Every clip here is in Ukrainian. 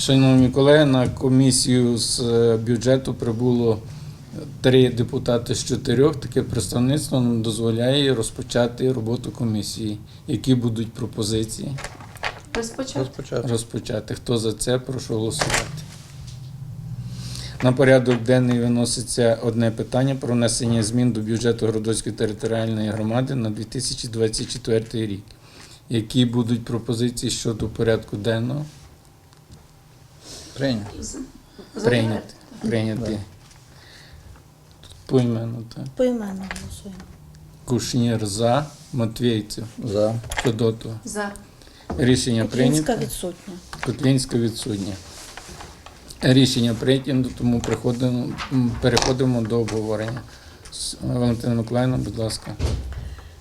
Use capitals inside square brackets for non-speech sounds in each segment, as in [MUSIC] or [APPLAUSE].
Шановні колеги, на комісію з е, бюджету прибуло три депутати з чотирьох. Таке представництво нам дозволяє розпочати роботу комісії. Які будуть пропозиції Розпочати. Розпочати. розпочати? Хто за це? Прошу голосувати. На порядок денний виноситься одне питання про внесення змін до бюджету Городоцької територіальної громади на 2024 рік. Які будуть пропозиції щодо порядку денного? Прийняти. Прийняти. Прийняти. Тут поіменно, так. Поіменно голосуємо. Кушнір за, Матвійцев, За. Федотова. За. Рішення Українська прийнято. відсутня. Котлінська відсутня. Рішення прийнято, тому приходимо, м, переходимо до обговорення. С- Валентина Миколаївна, будь ласка.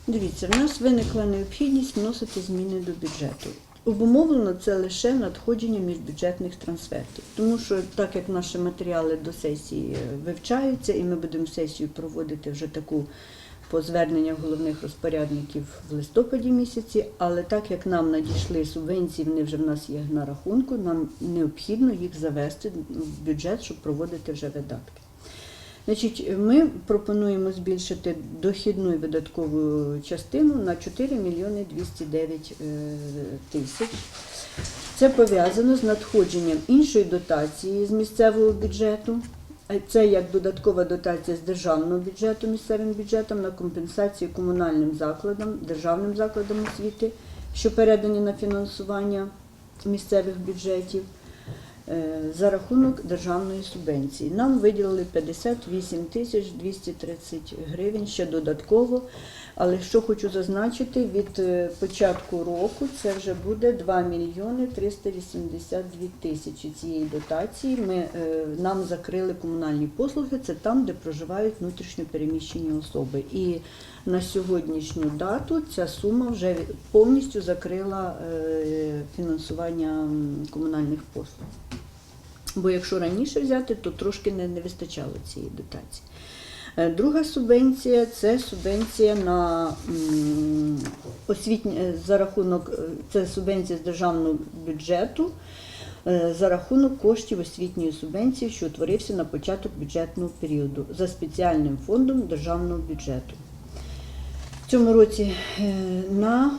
Дивіться, в нас виникла необхідність вносити зміни до бюджету. Обумовлено це лише надходження міжбюджетних трансфертів, тому що так як наші матеріали до сесії вивчаються, і ми будемо сесію проводити вже таку по зверненнях головних розпорядників в листопаді місяці, але так як нам надійшли субвенції, вони вже в нас є на рахунку, нам необхідно їх завести в бюджет, щоб проводити вже видатки. Значить, ми пропонуємо збільшити дохідну і видаткову частину на 4 мільйони 209 е, тисяч. Це пов'язано з надходженням іншої дотації з місцевого бюджету. Це як додаткова дотація з державного бюджету місцевим бюджетом на компенсацію комунальним закладам, державним закладам освіти, що передані на фінансування місцевих бюджетів за рахунок державної субвенції. Нам виділили 58 тисяч 230 гривень ще додатково. Але що хочу зазначити, від е, початку року це вже буде 2 мільйони 382 тисячі цієї дотації. Ми, е, нам закрили комунальні послуги, це там, де проживають внутрішньо переміщені особи. І на сьогоднішню дату ця сума вже повністю закрила е, фінансування комунальних послуг. Бо якщо раніше взяти, то трошки не, не вистачало цієї дотації. Е, Друга субвенція це субвенція на м, освітні е, за рахунок е, це субвенція з державного бюджету за рахунок коштів освітньої субвенції, що утворився на початок бюджетного періоду за спеціальним фондом державного бюджету. В цьому році на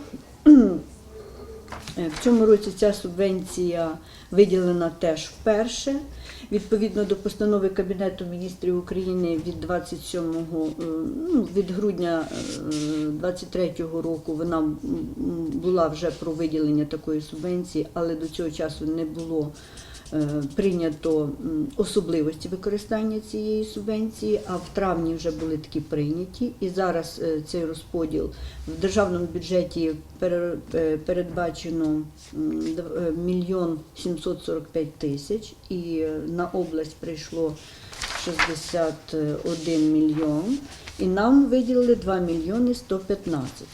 В цьому році ця субвенція виділена теж вперше. Відповідно до постанови Кабінету міністрів України від 27 е, ну, від грудня 23 року вона була вже про виділення такої субвенції, але до цього часу не було е, прийнято особливості використання цієї субвенції, а в травні вже були такі прийняті. І зараз е, цей розподіл в державному бюджеті е, передбачено м, дв- е, мільйон 745 тисяч, і е, на область прийшло 61 мільйон, і нам виділили 2 мільйони 115. Е,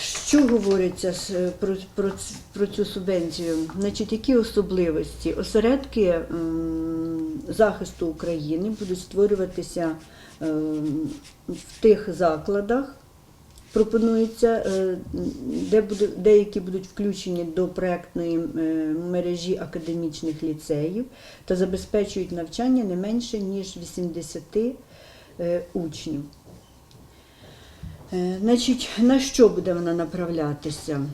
Що говориться про, про, про цю субвенцію? Значить, які особливості? Осередки захисту України будуть створюватися ем, в тих закладах, пропонується, е, де буде, деякі будуть включені до проектної е, мережі академічних ліцеїв та забезпечують навчання не менше ніж 80 е, учнів. Е, Значить, на що буде вона направлятися?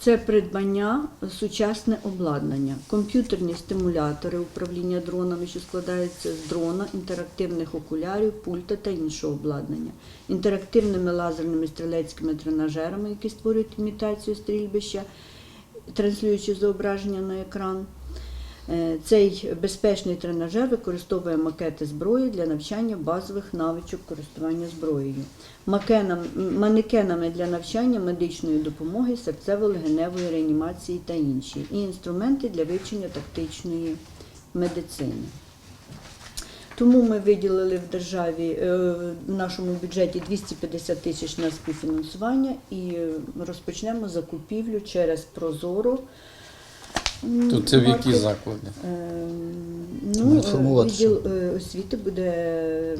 Це придбання сучасне обладнання, комп'ютерні стимулятори управління дронами, що складаються з дрона, інтерактивних окулярів, пульта та іншого обладнання, інтерактивними лазерними стрілецькими тренажерами, які створюють імітацію стрільбища, транслюючи зображення на екран. Е, Цей безпечний тренажер використовує макети зброї для навчання базових навичок користування зброєю, манекенами для навчання медичної допомоги, серцево-легеневої реанімації та інші, і інструменти для вивчення тактичної медицини. Тому ми виділили в державі е, в нашому бюджеті 250 тисяч на співфінансування і е, розпочнемо закупівлю через Прозоро. То це в які заклади? Ем, Ну, е, відділ е, освіти буде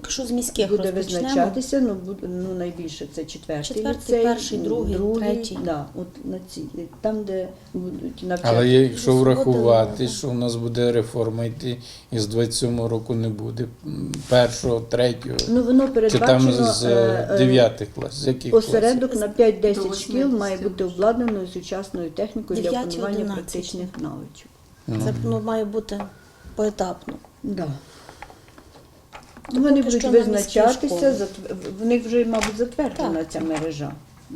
Поки що з міських буде розпочнемо. визначатися, ну, буде, ну найбільше це четвертий, Четвертий, ліцей, перший, другий, третій. Да, от на ці, там, де будуть навчати. Але якщо врахувати, що у нас буде реформа йти, і з 27 року не буде першого, третього, Ну, воно чи передбачено там з е, е, 9 класів, з яких класів? Осередок на 5-10 шкіл має бути обладнаною сучасною технікою для Дев'яті, опанування одинадцяті. практичних навичок. Це ну, має бути поетапно. Да. Вони будуть що на міські визначатися, школи. затв- в них вже, мабуть, затверджена ця мережа.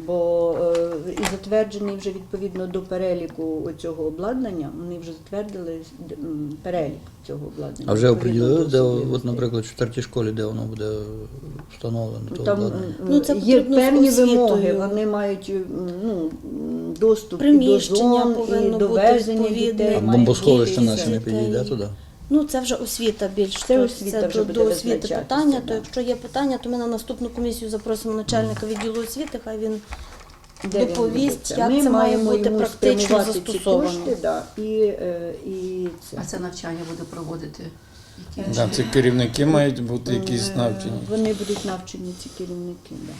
Бо е, і затверджений вже відповідно до переліку цього обладнання, вони вже затвердили м, перелік цього обладнання. А вже відповідно оприділили, до де, особливостей. от, наприклад, в четвертій школі, де воно буде встановлено, то Там обладнання? Ну, це є потрібно з певні освітою. вимоги, вони мають м, ну, м, доступ і до Приміщення зон, і повинно бути довезення відповідне. дітей. А мають бомбосховище наше не підійде туди? Ну, це вже освіта більш Це освіта це вже до, буде до освіти питання. да. То якщо є питання, то ми на наступну комісію запросимо начальника відділу освіти, хай він де доповість, буде. як Ми це має бути практично ці застосовано. кошти, да, і, е, і це. А це навчання буде проводити. які? Да, це керівники мають бути якісь Е, навчені. Вони будуть навчені, ці керівники. Да.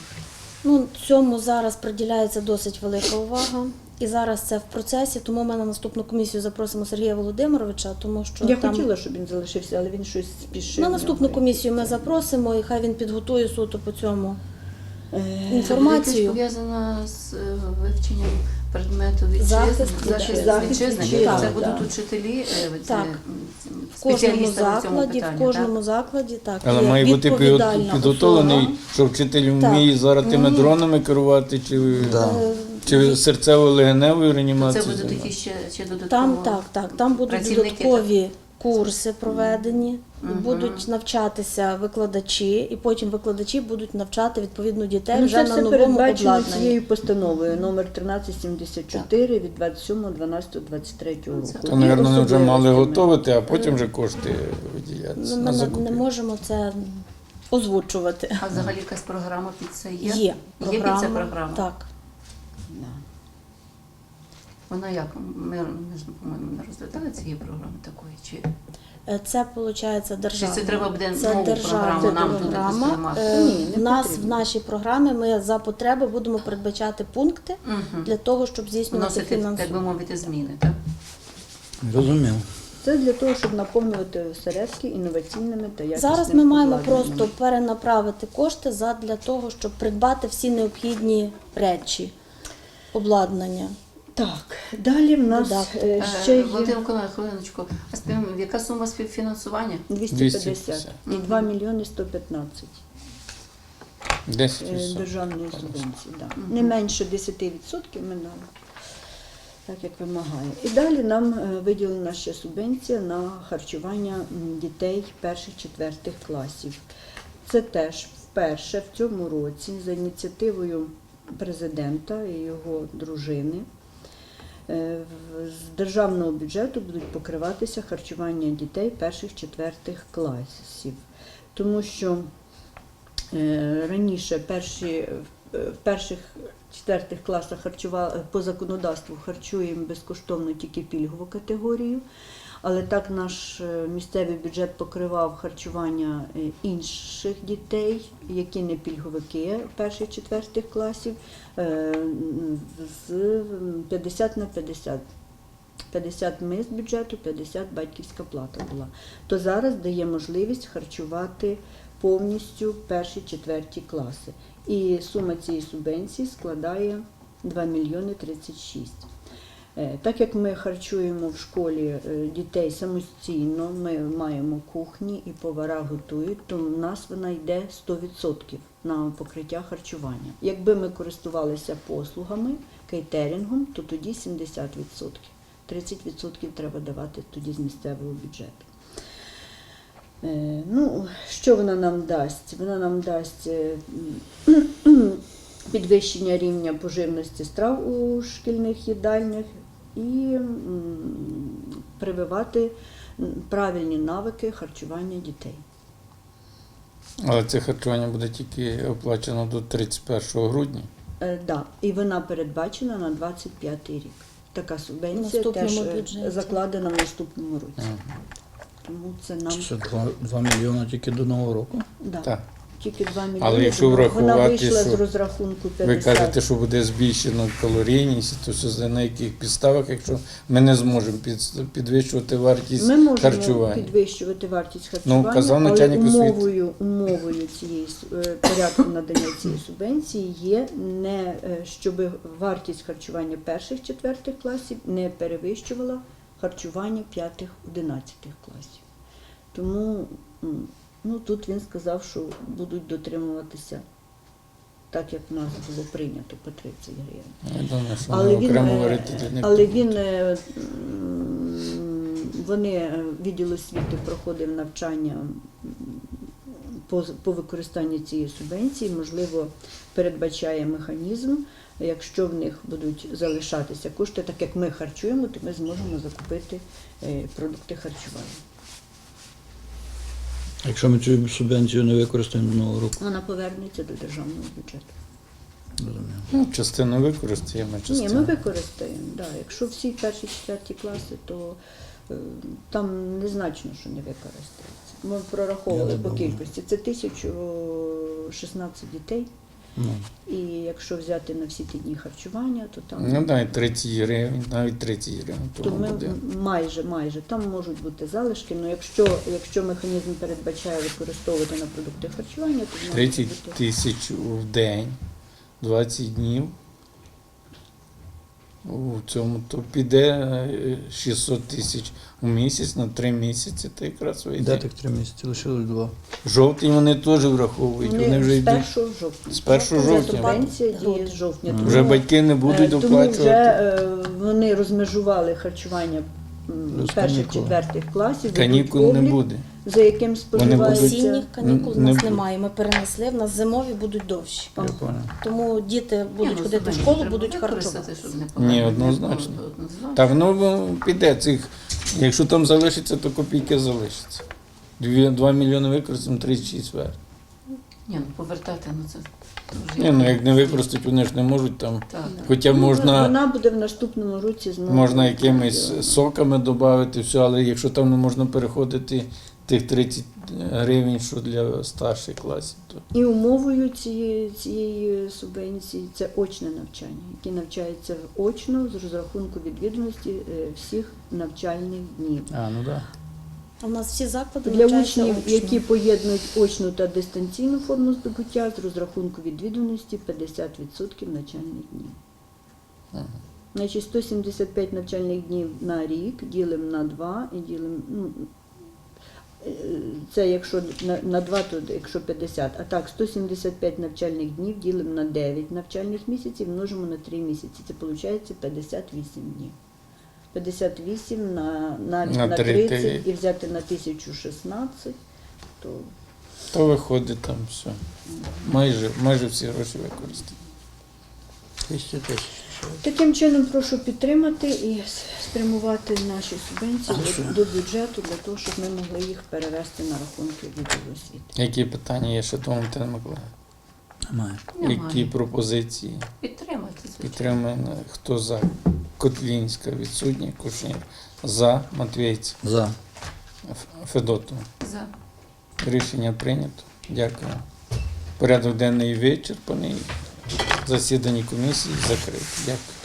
Ну, цьому зараз приділяється досить велика увага. І зараз це в процесі, тому ми на наступну комісію запросимо Сергія Володимировича, тому що Я там хотіла, щоб він залишився, але він щось спішив. на наступну комісію ми запросимо і хай він підготує суто по цьому Е, інформацію. якось з е, вивченням предмету вітчизни, Захист, захист, захист вітчизни. Це будуть учителі, е, Так. В кожному закладі, в кожному так? закладі так Але є має бути підготовлений, особа. що вчитель вміє зараз тими дронами керувати, чи, Да. Е, чи серцево-легеневою Це реанімацією. займатися. такі ще, ще додатково. Там так, так, там будуть Працівники, додаткові курси проведені, Мгм. будуть навчатися викладачі, і потім викладачі будуть навчати відповідно дітей Ну, вже це на все новому передбачено обладнанні. цією постановою номер 1374 від 27.12.23 року. Це- То, І мабуть, вони вже особливостями. мали готувати, а потім вже кошти виділятися Ну, на ми не, не закупівлю. можемо це озвучувати. А взагалі якась програма під це є? Є Є програма. під це програма? Так. Вона як? Ми, ми ж, по-моєму, не розглядали цієї програми такої? Чи Е, Це виходить державна. Чи це треба буде це нову державна програму нам програма. приймати? Е, Ні, не в нас потрібно. в нашій програмі ми за потреби будемо передбачати пункти Мгм. для того, щоб здійснювати вносити, так би мовити, зміни, так? Розумів. Це для того, щоб наповнювати осередки інноваційними та якісними Зараз ми маємо просто перенаправити кошти задля того, щоб придбати всі необхідні речі, обладнання. Так, далі в нас Додатки. е, Е, ще є Валентина Миколаївна, хвилиночку. А спів- яка сума співфінансування? 250 250. і 2 мільйони 115 10 е, державної субвенції. Да. Не менше 10% ми дали, так як вимагає. І далі нам е, виділена ще субвенція на харчування м, дітей перших-четвертих класів. Це теж вперше в цьому році за ініціативою президента і його дружини. Е, З державного бюджету будуть покриватися харчування дітей перших-четвертих класів, тому що Е, Раніше перші, в- перших четвертих класах харчува, по законодавству харчуємо безкоштовно тільки пільгову категорію, але так наш е, місцевий бюджет покривав харчування е, інших дітей, які не пільговики перших четвертих класів, е, з 50 на 50. 50 ми з бюджету, 50 батьківська плата була. То зараз дає можливість харчувати повністю перші четверті класи. І сума цієї субвенції складає 2 мільйони 36. Е, Так як ми харчуємо в школі е, дітей самостійно, ми маємо кухні і повара готують, то в нас вона йде 100% на покриття харчування. Якби ми користувалися послугами, кейтерингом, то тоді 70%. 30% треба давати тоді з місцевого бюджету. Е, Ну, що вона нам дасть? Вона нам дасть [CLEARS THROAT] підвищення рівня поживності страв у шкільних їдальнях і прививати правильні навики харчування дітей. Але це харчування буде тільки оплачено до 31 грудня. Е, да, і вона передбачена на 25 рік. Така субвенція теж е, бюджеті. закладена в наступному році. Мгм. Тому це нам Це 2, 2 мільйони тільки до Нового року. да, Так. Тільки 2 мільйони. Але якщо вона- врахувати, вийшла що з розрахунку 50. Ви кажете, що буде збільшено калорійність, то за на яких підставах, якщо ми не зможемо під- підвищувати вартість Ми можемо харчування. підвищувати вартість харчування, казав але начальник освіти. умовою, умовою цієї с- е, порядку надання цієї субвенції є не е, щоб вартість харчування перших четвертих класів не перевищувала харчування п'ятих одинадцятих класів. Тому м, ну, тут він сказав, що будуть дотримуватися так, як в нас було прийнято по 30 гривень. Я думаю, що Але він, е, але він е, вони е, відділ освіти проходив навчання по, по використанню цієї субвенції, можливо, передбачає механізм. Якщо в них будуть залишатися кошти, так як ми харчуємо, то ми зможемо закупити продукти харчування. Якщо ми цю субвенцію не використаємо до Нового року, Вона повернеться до державного бюджету. розумію. Ну, частину використаємо, Ні, ми використаємо. Да. Якщо всі перші четверті класи, то е, там незначно, що не використається. Ми прораховували Я не по думаю. кількості. Це 1016 дітей. Ну, І якщо взяти на всі ті дні харчування, то там Ну навіть 30 гривень, навіть 30 гривень. то Тому ми буде. майже, майже там можуть бути залишки. Ну якщо, якщо механізм передбачає використовувати на продукти харчування, то може 30 бути тисяч в день, 20 днів. У цьому то піде е, 600 тисяч у місяць на 3 місяці, то якраз де Да, так три місяці? Лишилось два. Жовтні вони теж враховують. Вони, вони вже з йдуть. 1 жовтня. З 1 жовтня. Пенсія діє з жовтня. Тому- Вже батьки не будуть Е, Тому вже е, вони розмежували харчування м, Плюс перших канікули. четвертих класів. Канікул не буде. За яким споживається. Осінніх канікул у Не нас буде. немає. Ми перенесли, в нас зимові будуть довші. Я. Тому діти будуть ну, ходити в школу, будуть використати, харчувати. щоб Ні, однозначно. Однозначно. Та воно піде цих. Якщо там залишиться, то копійки залишиться. 2 мільйони використаємо 36 вер. Ні, ну повертати, ну це. Ні, ну як не використати, вони ж не можуть там. Так. Хоча Ну, можна, Вона буде в наступному році знову. можна якимись соками додати, все, але якщо там не можна переходити тих 30 гривень, що для старших класів, то І умовою цієї, цієї субвенції це очне навчання, які навчаються очно з розрахунку відвідності е, всіх навчальних днів. А, ну так. У нас всі заклади Для учнів, очно. які поєднують очну та дистанційну форму здобуття з розрахунку відвідуваності 50% навчальних днів. Ага. Значить, 175 навчальних днів на рік ділимо на 2 і ділимо. Ну, е, це якщо на, на 2, то якщо 50. А так, 175 навчальних днів ділимо на 9 навчальних місяців, множимо на 3 місяці. Це виходить 58 днів. 58 на, навіть На на, три 30 і взяти на 1016, то то виходить там все. Майже, майже всі гроші використані. 200 тисяч. Таким чином прошу підтримати і спрямувати наші субвенції до, до бюджету для того, щоб ми могли їх перевести на рахунки відділу освіти. Які питання є ще до Валентина Миколаївна? Немає. Які пропозиції? Підтримати, звичайно. Підтримуємо. Хто за? Котлінська відсутня, Кушнір. За Матвійця. За. Федотова. За. Рішення прийнято. Дякую. Порядок денний вичерпаний. Засідання комісії закрите. Дякую.